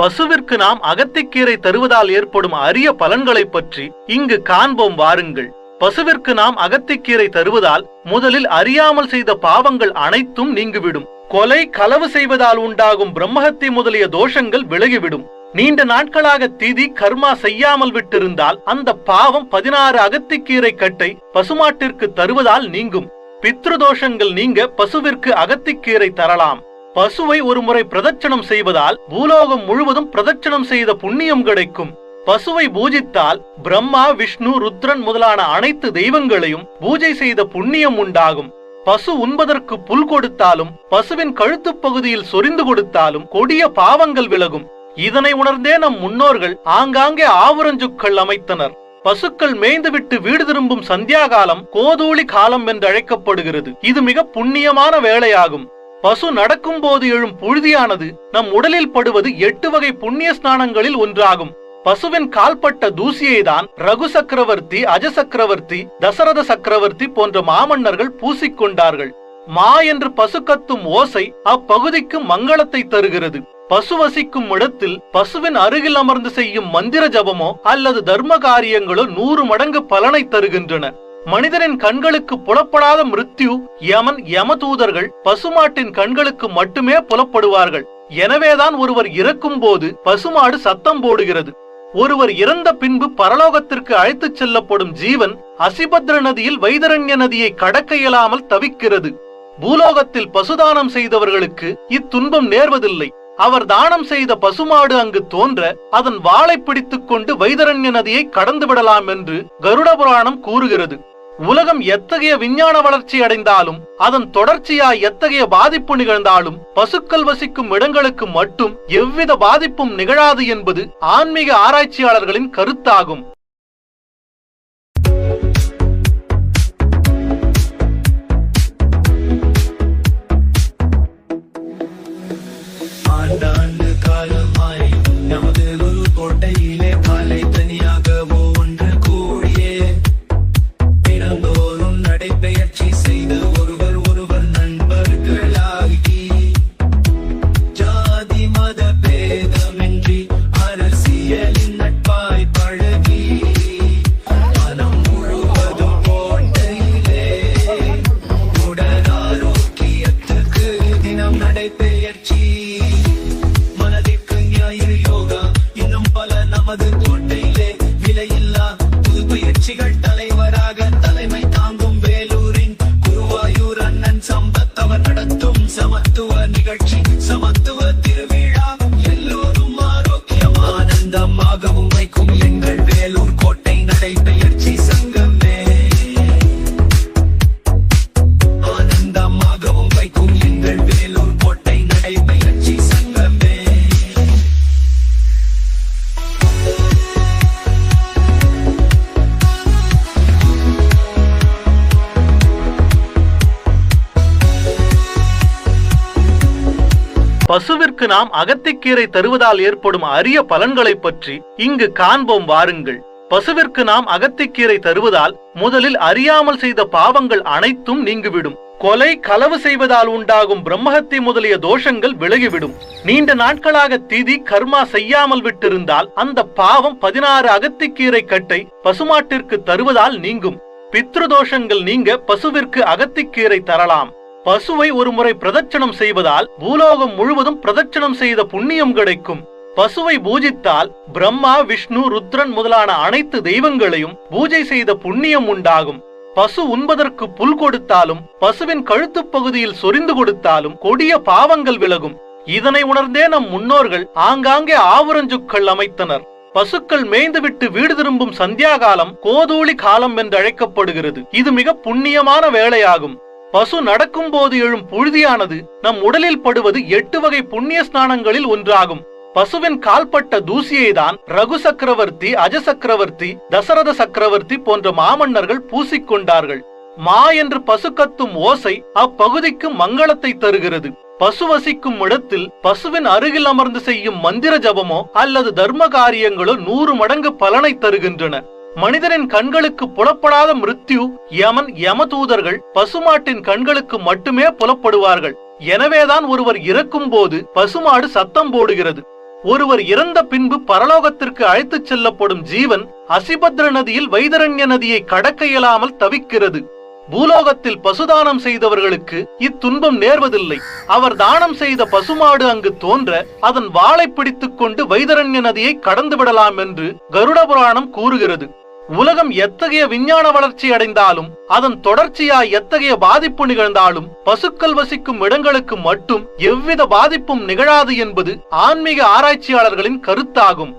பசுவிற்கு நாம் அகத்திக்கீரை தருவதால் ஏற்படும் அரிய பலன்களைப் பற்றி இங்கு காண்போம் வாருங்கள். பசுவிற்கு நாம் அகத்திக்கீரை தருவதால் முதலில் அறியாமல் செய்த பாவங்கள் அனைத்தும் நீங்கிவிடும். கொலை களவு செய்வதால் உண்டாகும் பிரம்மஹத்தி முதலிய தோஷங்கள் விலகிவிடும். நீண்ட நாட்களாக திதி கர்மா செய்யாமல் விட்டிருந்தால் அந்த பாவம் பதினாறு அகத்திக்கீரை கட்டை பசுமாட்டிற்கு தருவதால் நீங்கும். பித்ருதோஷங்கள் நீங்க பசுவிற்கு அகத்திக்கீரை தரலாம். பசுவை ஒருமுறை பிரதட்சணம் செய்வதால் பூலோகம் முழுவதும் பிரதட்சணம் செய்த புண்ணியம் கிடைக்கும். பசுவை பூஜித்தால் பிரம்மா விஷ்ணு ருத்ரன் முதலான அனைத்து தெய்வங்களையும் பூஜை செய்த புண்ணியம் உண்டாகும். பசு உண்பதற்கு புல் கொடுத்தாலும் பசுவின் கழுத்துப் பகுதியில் சொரிந்து கொடுத்தாலும் கொடிய பாவங்கள் விலகும். இதனை உணர்ந்தே நம் முன்னோர்கள் ஆங்காங்கே ஆவரஞ்சுக்கள் அமைத்தனர். பசுக்கள் மேய்ந்துவிட்டு வீடு திரும்பும் சந்தியா காலம் கோதூளி காலம் என்று அழைக்கப்படுகிறது இது மிக புண்ணியமான வேலையாகும் பசு நடக்கும் போது எழும் புழுதியானது நம் உடலில் படுவது எட்டு வகை புண்ணிய ஸ்நானங்களில் ஒன்றாகும். பசுவின் கால்பட்ட தூசியை தான் ரகு சக்கரவர்த்தி அஜ சக்கரவர்த்தி தசரத சக்கரவர்த்தி போன்ற மாமன்னர்கள் பூசிக்கொண்டார்கள். மா என்று பசு கத்தும் ஓசை அப்பகுதிக்கு மங்களத்தை தருகிறது. பசு வசிக்கும் இடத்தில் பசுவின் அருகில் அமர்ந்து செய்யும் மந்திர ஜபமோ அல்லது தர்ம காரியங்களோ நூறு மடங்கு பலனை தருகின்றன. மனிதனின் கண்களுக்கு புலப்படாத மிருத்யு யமன் யமதூதர்கள் பசுமாட்டின் கண்களுக்கு மட்டுமே புலப்படுவார்கள். எனவேதான் ஒருவர் இறக்கும் போது பசுமாடு சத்தம் போடுகிறது. ஒருவர் இறந்த பின்பு பரலோகத்திற்கு அழைத்துச் செல்லப்படும் ஜீவன் அசிபத்ர நதியில் வைதரண்ய நதியை கடக்க இயலாமல் தவிக்கிறது. பூலோகத்தில் பசுதானம் செய்தவர்களுக்கு இத்துன்பம் நேர்வதில்லை. அவர் தானம் செய்த பசுமாடு அங்கு தோன்ற அதன் வாளை பிடித்துக் கொண்டு வைதரண்ய நதியை கடந்து விடலாம் என்று கருட புராணம் கூறுகிறது. உலகம் எத்தகைய விஞ்ஞான வளர்ச்சி அடைந்தாலும் அதன் தொடர்ச்சியாய் எத்தகைய பாதிப்பு நிகழ்ந்தாலும் பசுக்கள் வசிக்கும் இடங்களுக்கு மட்டும் எவ்வித பாதிப்பும் நிகழாது என்பது ஆன்மீக ஆராய்ச்சியாளர்களின் கருத்தாகும். மனதை பெயர்ச்சி. மனதிற்கு ஞாயிறு யோகா. இன்னும் பல நமது கோட்டையிலே விலையில்லா புது பயிற்சிகள் தலைவராக தலைமை தாங்கும் வேலூரின் குருவாயூர் அண்ணன் சம்பத் அவர் நடத்தும் சமத்துவ நிகழ்ச்சி சமத்துவ திருவிழா. எல்லோரும் ஆரோக்கியம் ஆனந்தமாகவும் வைக்கும் எங்கள் வேலூர் கோட்டை நடைபெறும் பசுவிற்கு நாம் அகத்திக்கீரை தருவதால் ஏற்படும் அரிய பலன்களை பற்றி இங்கு காண்போம் வாருங்கள். பசுவிற்கு நாம் அகத்திக்கீரை தருவதால் முதலில் அறியாமல் செய்த பாவங்கள் அனைத்தும் நீங்கிவிடும். கொலை களவு செய்வதால் உண்டாகும் பிரம்மஹத்தி முதலிய தோஷங்கள் விலகிவிடும். நீண்ட நாட்களாக திதி கர்மா செய்யாமல் விட்டிருந்தால் அந்த பாவம் பதினாறு அகத்திக்கீரை கட்டை பசுமாட்டிற்கு தருவதால் நீங்கும். பித்ருதோஷங்கள் நீங்க பசுவிற்கு அகத்திக்கீரை தரலாம். பசுவை ஒருமுறை பிரதட்சணம் செய்வதால் பூலோகம் முழுவதும் பிரதட்சணம் செய்த புண்ணியம் கிடைக்கும். பசுவை பூஜித்தால் பிரம்மா விஷ்ணு ருத்ரன் முதலான அனைத்து தெய்வங்களையும் பூஜை செய்த புண்ணியம் உண்டாகும். பசு உண்பதற்கு புல் கொடுத்தாலும் பசுவின் கழுத்துப் பகுதியில் சொரிந்து கொடுத்தாலும் கொடிய பாவங்கள் விலகும். இதனை உணர்ந்தே நம் முன்னோர்கள் ஆங்காங்கே ஆவுரஞ்சுக்கள் அமைத்தனர். பசுக்கள் மேய்ந்துவிட்டு வீடு திரும்பும் சந்தியா காலம் கோதூளி காலம் என்று அழைக்கப்படுகிறது இது மிக புண்ணியமான வேலையாகும் பசு நடக்கும் போது எழும் புழுதியானது நம் உடலில் படுவது எட்டு வகை புண்ணிய ஸ்நானங்களில் ஒன்றாகும். பசுவின் கால்பட்ட தூசியை தான் ரகு சக்கரவர்த்தி அஜ சக்கரவர்த்தி தசரத சக்கரவர்த்தி போன்ற மாமன்னர்கள் பூசிக்கொண்டார்கள். மா என்று பசு கத்தும் ஓசை அப்பகுதிக்கு மங்களத்தை தருகிறது. பசு வசிக்கும் இடத்தில் பசுவின் அருகில் அமர்ந்து செய்யும் மந்திர ஜபமோ அல்லது தர்ம காரியங்களோ நூறு மடங்கு பலனை தருகின்றன. மனிதனின் கண்களுக்கு புலப்படாத மிருத்யு யமன் யமதூதர்கள் பசுமாட்டின் கண்களுக்கு மட்டுமே புலப்படுவார்கள். எனவேதான் ஒருவர் இறக்கும் போது பசுமாடு சத்தம் போடுகிறது. ஒருவர் இறந்த பின்பு பரலோகத்திற்கு அழைத்துச் செல்லப்படும் ஜீவன் அசிபத்ர நதியில் வைதரண்ய நதியை கடக்க இயலாமல் தவிக்கிறது. பூலோகத்தில் பசுதானம் செய்தவர்களுக்கு இத்துன்பம் நேர்வதில்லை. அவர் தானம் செய்த பசுமாடு அங்கு தோன்ற அதன் வாளை பிடித்துக் கொண்டு வைதரண்ய நதியை கடந்து விடலாம் என்று கருட புராணம் கூறுகிறது. உலகம் எத்தகைய விஞ்ஞான வளர்ச்சி அடைந்தாலும் அதன் தொடர்ச்சியாய் எத்தகைய பாதிப்பு நிகழ்ந்தாலும் பசுக்கள் வசிக்கும் இடங்களுக்கு மட்டும் எவ்வித பாதிப்பும் நிகழாது என்பது ஆன்மீக ஆராய்ச்சியாளர்களின் கருத்தாகும்.